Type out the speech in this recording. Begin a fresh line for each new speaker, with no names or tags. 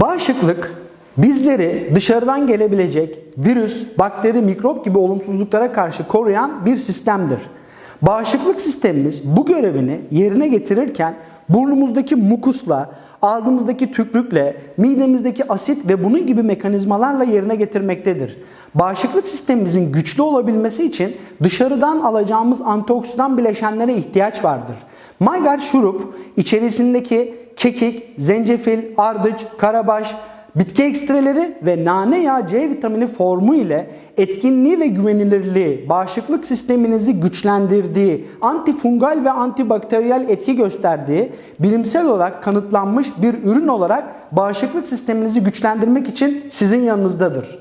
Bağışıklık bizleri dışarıdan gelebilecek virüs, bakteri, mikrop gibi olumsuzluklara karşı koruyan bir sistemdir. Bağışıklık sistemimiz bu görevini yerine getirirken burnumuzdaki mukusla, ağzımızdaki tükrükle, midemizdeki asit ve bunun gibi mekanizmalarla yerine getirmektedir. Bağışıklık sistemimizin güçlü olabilmesi için dışarıdan alacağımız antioksidan bileşenlere ihtiyaç vardır. Maygar şurup içerisindeki kekik, zencefil, ardıç, karabaş, bitki ekstreleri ve nane yağı C vitamini formu ile etkinliği ve güvenilirliği, bağışıklık sisteminizi güçlendirdiği, antifungal ve antibakteriyel etki gösterdiği bilimsel olarak kanıtlanmış bir ürün olarak bağışıklık sisteminizi güçlendirmek için sizin yanınızdadır.